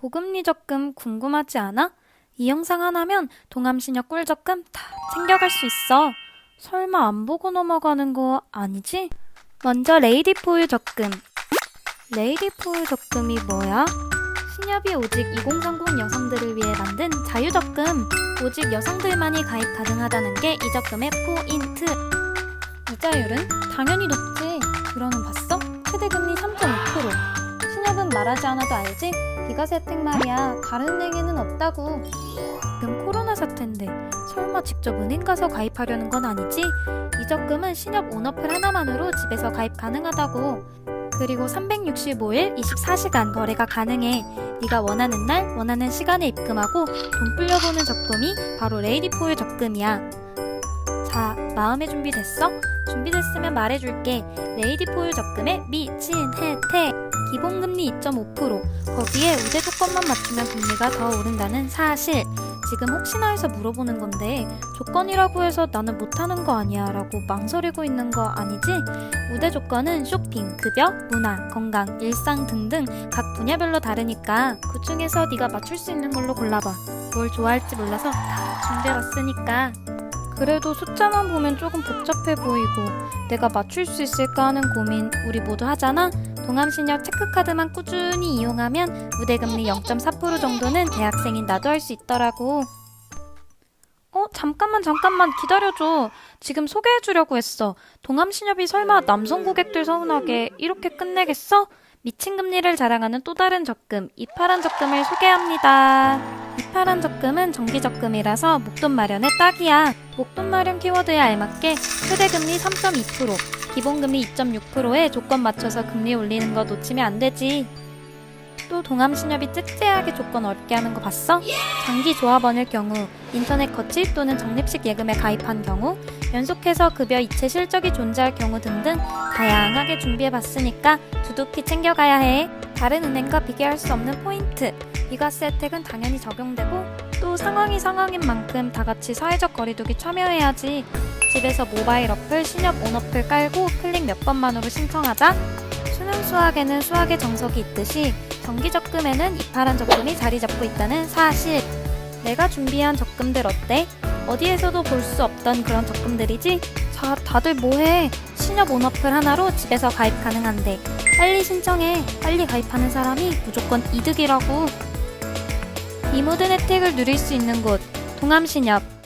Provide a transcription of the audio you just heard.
고금리 적금 궁금하지 않아? 이 영상 하나면 동암시녀 꿀적금 다 챙겨갈 수 있어. 설마 안 보고 넘어가는 거 아니지? 먼저 레이디포유 적금. 레이디포유 적금이 뭐야? 신협이 오직 2030 여성들을 위해 만든 자유적금. 오직 여성들만이 가입 가능하다는 게 이 적금의 포인트. 이자율은 당연히 높지. 들어는 봤어? 최대금리 3.5%. 신협은 말하지 않아도 알지? 비과세 혜택 말이야. 다른 얘기는 없다고. 지금 코로나 사태인데 설마 직접 은행 가서 가입하려는 건 아니지? 이 적금은 신협 온어플 하나만으로 집에서 가입 가능하다고. 그리고 365일 24시간 거래가 가능해. 네가 원하는 날, 원하는 시간에 입금하고 돈 불려보는 적금이 바로 레이디포유 적금이야. 자, 마음의 준비 됐어? 준비됐으면 말해줄게. 레이디포유 적금의 미친 혜택. 기본금리 2.5%. 거기에 우대 조건만 맞추면 금리가 더 오른다는 사실. 지금 혹시나 해서 물어보는 건데 조건이라고 해서 나는 못하는 거 아니야 라고 망설이고 있는 거 아니지? 우대 조건은 쇼핑, 급여, 문화, 건강, 일상 등등 각 분야별로 다르니까 그 중에서 네가 맞출 수 있는 걸로 골라봐. 뭘 좋아할지 몰라서 다 준비해봤으니까. 그래도 숫자만 보면 조금 복잡해 보이고 내가 맞출 수 있을까 하는 고민 우리 모두 하잖아? 동암신협 체크카드만 꾸준히 이용하면 우대금리 0.4% 정도는 대학생인 나도 할 수 있더라고. 어, 잠깐만, 잠깐만 기다려줘. 지금 소개해주려고 했어. 동암신협이 설마 남성 고객들 서운하게 이렇게 끝내겠어? 미친 금리를 자랑하는 또 다른 적금, 이파란 적금을 소개합니다. 이파란 적금은 정기 적금이라서 목돈 마련에 딱이야. 목돈 마련 키워드에 알맞게 최대 금리 3.2%, 기본금리 2.6%에 조건 맞춰서 금리 올리는 거 놓치면 안 되지. 또 동암신협이 째째하게 조건 어렵게 하는 거 봤어? 장기 조합원일 경우, 인터넷 거치 또는 적립식 예금에 가입한 경우, 연속해서 급여 이체 실적이 존재할 경우 등등 다양하게 준비해봤으니까 두둑히 챙겨가야 해. 다른 은행과 비교할 수 없는 포인트. 비과세 혜택은 당연히 적용되고 또 상황이 상황인 만큼 다 같이 사회적 거리두기 참여해야지. 집에서 모바일 어플, 신협 온 어플 깔고 클릭 몇 번만으로 신청하자. 수능 수학에는 수학의 정석이 있듯이 정기 적금에는 이파란 적금이 자리 잡고 있다는 사실. 내가 준비한 적금들 어때? 어디에서도 볼 수 없던 그런 적금들이지? 자, 다들 뭐해? 신협 온 어플 하나로 집에서 가입 가능한데 빨리 신청해. 빨리 가입하는 사람이 무조건 이득이라고. 이 모든 혜택을 누릴 수 있는 곳 동암신협